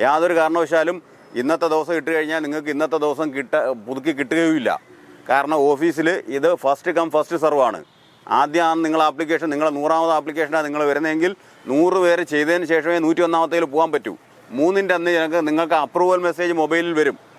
യാതൊരു കാരണവശാലും ഇന്നത്തെ ദിവസം ഇട്ട് കഴിഞ്ഞാൽ നിങ്ങൾക്ക് ഇന്നത്തെ ദിവസം കിട്ട പുതുക്കി കിട്ടുകയുമില്ല. കാരണം ഓഫീസിൽ ഇത് ഫസ്റ്റ് കം ഫസ്റ്റ് സെർവ് ആണ്. ആദ്യം നിങ്ങൾ ആപ്ലിക്കേഷൻ നിങ്ങളെ നൂറാമത് ആപ്ലിക്കേഷനാണ് നിങ്ങൾ വരുന്നതെങ്കിൽ നൂറ് പേര് ചെയ്തതിന് ശേഷമേ നൂറ്റി ഒന്നാമത്തേൽ പോകാൻ പറ്റൂ. മൂന്നിന്റെ അന്ന് ഞങ്ങൾക്ക് നിങ്ങൾക്ക് അപ്രൂവൽ മെസ്സേജ് മൊബൈലിൽ വരും.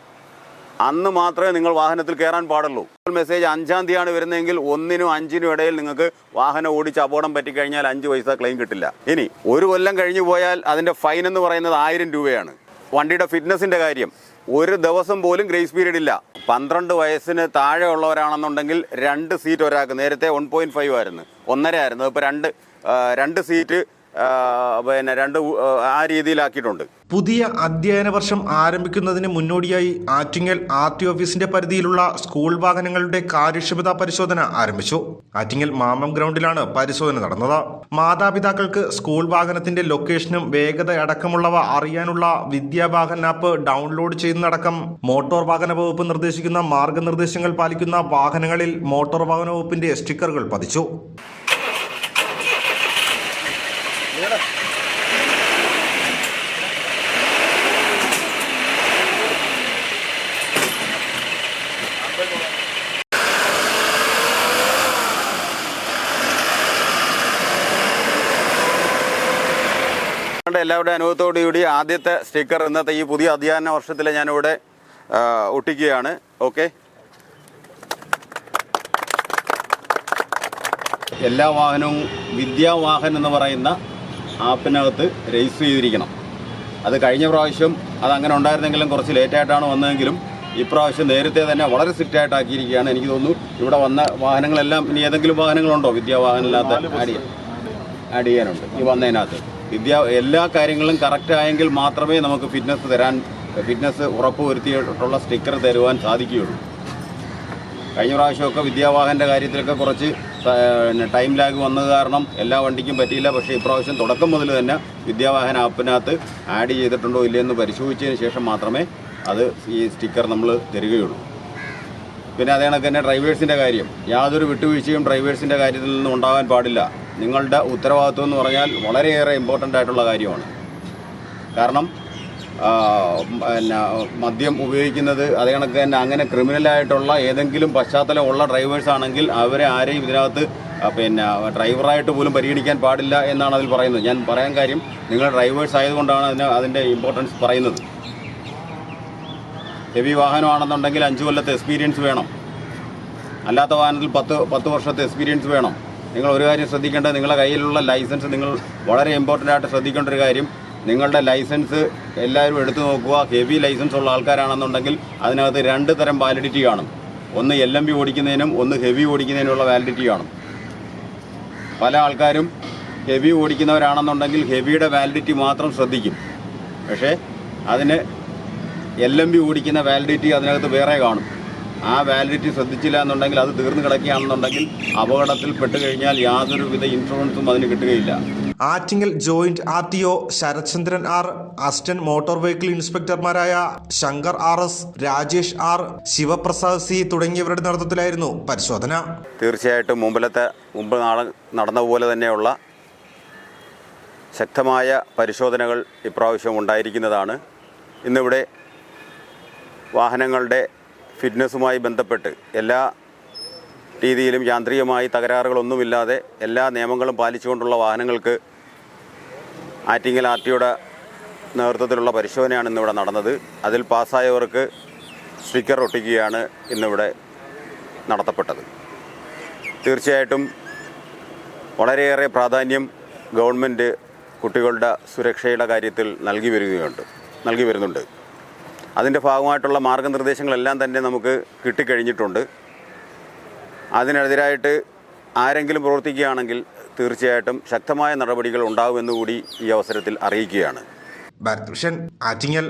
അന്ന് മാത്രമേ നിങ്ങൾ വാഹനത്തിൽ കയറാൻ പാടുള്ളൂ. മെസ്സേജ് അഞ്ചാം തീയതിയാണ് വരുന്നതെങ്കിൽ ഒന്നിനും അഞ്ചിനും ഇടയിൽ നിങ്ങൾക്ക് വാഹനം ഓടിച്ച് അപകടം പറ്റിക്കഴിഞ്ഞാൽ അഞ്ച് പൈസ ക്ലെയിം കിട്ടില്ല. ഇനി ഒരു കൊല്ലം കഴിഞ്ഞു പോയാൽ അതിന്റെ ഫൈൻ എന്ന് പറയുന്നത് ആയിരം രൂപയാണ്. വണ്ടിയുടെ ഫിറ്റ്നസിന്റെ കാര്യം. ഒരു ദിവസം പോലും ഗ്രേസ് പീരീഡ് ഇല്ല. പന്ത്രണ്ട് വയസ്സിന് താഴെ ഉള്ളവരാണെന്നുണ്ടെങ്കിൽ രണ്ട് സീറ്റ് ഒരാൾക്ക്. നേരത്തെ വൺ പോയിന്റ് ഫൈവ് ആയിരുന്നു. ഒന്നര ആയിരുന്നു. ഇപ്പോൾ രണ്ട് രണ്ട് സീറ്റ് പിന്നെ രണ്ട് ആ രീതിയിലാക്കിയിട്ടുണ്ട്. പുതിയ അധ്യയന വർഷം ആരംഭിക്കുന്നതിന് മുന്നോടിയായി ആറ്റിങ്ങൽ ആർ ടി ഓഫീസിന്റെ പരിധിയിലുള്ള സ്കൂൾ വാഹനങ്ങളുടെ കാര്യക്ഷമതാ പരിശോധന ആരംഭിച്ചു. ആറ്റിങ്ങൽ മാമം ഗ്രൗണ്ടിലാണ് പരിശോധന നടന്നത്. മാതാപിതാക്കൾക്ക് സ്കൂൾ വാഹനത്തിന്റെ ലൊക്കേഷനും വേഗത അടക്കമുള്ളവ അറിയാനുള്ള വിദ്യാവാഹൻ ആപ്പ് ഡൗൺലോഡ് ചെയ്യുന്നതടക്കം മോട്ടോർ വാഹന വകുപ്പ് നിർദ്ദേശിക്കുന്ന മാർഗനിർദ്ദേശങ്ങൾ പാലിക്കുന്ന വാഹനങ്ങളിൽ മോട്ടോർ വാഹന വകുപ്പിന്റെ സ്റ്റിക്കറുകൾ പതിച്ചു. എല്ലാവരുടെ അനുഭവത്തോടു കൂടി ആദ്യത്തെ സ്റ്റിക്കർ ഇന്നത്തെ ഈ പുതിയ അധ്യയന വർഷത്തിൽ ഞാനിവിടെ ഒട്ടിക്കുകയാണ്. ഓക്കെ. എല്ലാ വാഹനവും വിദ്യാവാഹൻ എന്ന് പറയുന്ന ആപ്പിനകത്ത് രജിസ്റ്റർ ചെയ്തിരിക്കണം. അത് കഴിഞ്ഞ പ്രാവശ്യം അത് അങ്ങനെ ഉണ്ടായിരുന്നെങ്കിലും കുറച്ച് ലേറ്റായിട്ടാണ് വന്നതെങ്കിലും ഇപ്രാവശ്യം നേരത്തെ തന്നെ വളരെ സ്ട്രിക്റ്റ് ആയിട്ട് ആക്കിയിരിക്കുകയാണ് എനിക്ക് തോന്നുന്നു ഇവിടെ വന്ന വാഹനങ്ങളെല്ലാം ഇനി ഏതെങ്കിലും വാഹനങ്ങളുണ്ടോ? വിദ്യാവാഹനമില്ലാത്ത ആഡ് ചെയ്യാൻ ആഡ് ചെയ്യാനുണ്ട് ഈ വന്നതിനകത്ത്. വിദ്യ എല്ലാ കാര്യങ്ങളും കറക്റ്റ് ആയെങ്കിൽ മാത്രമേ നമുക്ക് ഫിറ്റ്നസ് തരാൻ ഫിറ്റ്നസ് ഉറപ്പ് വരുത്തിയിട്ടുള്ള സ്റ്റിക്കർ തരുവാൻ സാധിക്കുകയുള്ളൂ. കഴിഞ്ഞ പ്രാവശ്യമൊക്കെ വിദ്യാവാഹന്റെ കാര്യത്തിലൊക്കെ കുറച്ച് ടൈം ലാഗ് വന്നത് കാരണം എല്ലാ വണ്ടിക്കും പറ്റിയില്ല. പക്ഷേ ഇപ്രാവശ്യം തുടക്കം മുതൽ തന്നെ വിദ്യാവാഹൻ ആപ്പിനകത്ത് ആഡ് ചെയ്തിട്ടുണ്ടോ ഇല്ലയെന്ന് പരിശോധിച്ചതിന് ശേഷം മാത്രമേ അത് ഈ സ്റ്റിക്കർ നമ്മൾ തരികയുള്ളൂ. പിന്നെ അതേ കണക്ക് തന്നെ ഡ്രൈവേഴ്സിന്റെ കാര്യം. യാതൊരു വിട്ടുവീഴ്ചയും ഡ്രൈവേഴ്സിന്റെ കാര്യത്തിൽ നിന്നും ഉണ്ടാകാൻ പാടില്ല. നിങ്ങളുടെ ഉത്തരവാദിത്വം എന്ന് പറഞ്ഞാൽ വളരെയേറെ ഇമ്പോർട്ടന്റ് ആയിട്ടുള്ള കാര്യമാണ്. കാരണം പിന്നെ മദ്യം ഉപയോഗിക്കുന്നത് അതേ കണക്ക് തന്നെ അങ്ങനെ ക്രിമിനലായിട്ടുള്ള ഏതെങ്കിലും പശ്ചാത്തലമുള്ള ഡ്രൈവേഴ്സ് ആണെങ്കിൽ അവരെ ആരെയും ഇതിനകത്ത് പിന്നെ ഡ്രൈവറായിട്ട് പോലും പരിഗണിക്കാൻ പാടില്ല എന്നാണ് അതിൽ പറയുന്നത്. ഞാൻ പറയാൻ കാര്യം നിങ്ങൾ ഡ്രൈവേഴ്സ് ആയതുകൊണ്ടാണ് അതിന് അതിന്റെ ഇമ്പോർട്ടൻസ് പറയുന്നത്. ഹെവി വാഹനമാണെന്നുണ്ടെങ്കിൽ അഞ്ച് കൊല്ലത്തെ എക്സ്പീരിയൻസ് വേണം. അല്ലാത്ത വാഹനത്തിൽ പത്ത് പത്ത് വർഷത്തെ എക്സ്പീരിയൻസ് വേണം. നിങ്ങൾ ഒരു കാര്യം ശ്രദ്ധിക്കേണ്ടത് നിങ്ങളുടെ കയ്യിലുള്ള ലൈസൻസ് നിങ്ങൾ വളരെ ഇമ്പോർട്ടന്റ് ആയിട്ട് ശ്രദ്ധിക്കേണ്ട ഒരു കാര്യം നിങ്ങളുടെ ലൈസൻസ് എല്ലാവരും എടുത്തു നോക്കുക. ഹെവി ലൈസൻസ് ഉള്ള ആൾക്കാരാണെന്നുണ്ടെങ്കിൽ അതിനകത്ത് രണ്ട് തരം വാലിഡിറ്റി കാണും. ഒന്ന് എൽ എം ബി ഓടിക്കുന്നതിനും ഒന്ന് ഹെവി ഓടിക്കുന്നതിനുള്ള വാലിഡിറ്റി കാണും. പല ആൾക്കാരും ഹെവി ഓടിക്കുന്നവരാണെന്നുണ്ടെങ്കിൽ ഹെവിയുടെ വാലിഡിറ്റി മാത്രം ശ്രദ്ധിക്കും. പക്ഷേ അതിന് എൽ എം ബി ഓടിക്കുന്ന വാലിഡിറ്റി അതിനകത്ത് വേറെ കാണും. ആ വാലിഡിറ്റി ശ്രദ്ധിച്ചില്ല എന്നുണ്ടെങ്കിൽ അത് തീർന്നു കിടക്കുകയാണെന്നുണ്ടെങ്കിൽ അപകടത്തിൽ പെട്ടുകഴിഞ്ഞാൽ യാതൊരുവിധ ഇൻഷുറൻസും അതിന് കിട്ടുകയില്ല. Attingal joint R T O Sharathchandran R assistant motor vehicle ഇൻസ്പെക്ടർമാരായ Shankar R S Rajesh R Sivaprasad C തുടങ്ങിയവരുടെ നേതൃത്വത്തിലായിരുന്നു പരിശോധന. തീർച്ചയായിട്ടും മുമ്പിലത്തെ മുമ്പ് നാളെ നടന്ന പോലെ തന്നെയുള്ള ശക്തമായ പരിശോധനകൾ ഇപ്രാവശ്യം ഉണ്ടായിരിക്കുന്നതാണ്. ഇന്നിവിടെ വാഹനങ്ങളുടെ ഫിറ്റ്നസ്സുമായി ബന്ധപ്പെട്ട് എല്ലാ രീതിയിലും യാന്ത്രികമായി തകരാറുകളൊന്നുമില്ലാതെ എല്ലാ നിയമങ്ങളും പാലിച്ചുകൊണ്ടുള്ള വാഹനങ്ങൾക്ക് ആറ്റിങ്ങൽ ആർ ടിയുടെ നേതൃത്വത്തിലുള്ള പരിശോധനയാണ് ഇന്നിവിടെ നടന്നത്. അതിൽ പാസ്സായവർക്ക് സ്റ്റിക്കർ ഒട്ടിക്കുകയാണ് ഇന്നിവിടെ നടത്തപ്പെട്ടത്. തീർച്ചയായിട്ടും വളരെയേറെ പ്രാധാന്യം ഗവൺമെന്റ് കുട്ടികളുടെ സുരക്ഷയുടെ കാര്യത്തിൽ നൽകി വരികയുണ്ട് നൽകി വരുന്നുണ്ട്. അതിന്റെ ഭാഗമായിട്ടുള്ള മാർഗനിർദ്ദേശങ്ങളെല്ലാം തന്നെ നമുക്ക് കിട്ടിക്കഴിഞ്ഞിട്ടുണ്ട്. അതിനെതിരായിട്ട് ആരെങ്കിലും പ്രവർത്തിക്കുകയാണെങ്കിൽ തീർച്ചയായിട്ടും ശക്തമായ നടപടികൾ ഉണ്ടാകുമെന്നുകൂടി ഈ അവസരത്തിൽ അറിയിക്കുകയാണ്. ഭാരത് ഭൂഷൺ ആറ്റിങ്ങൽ.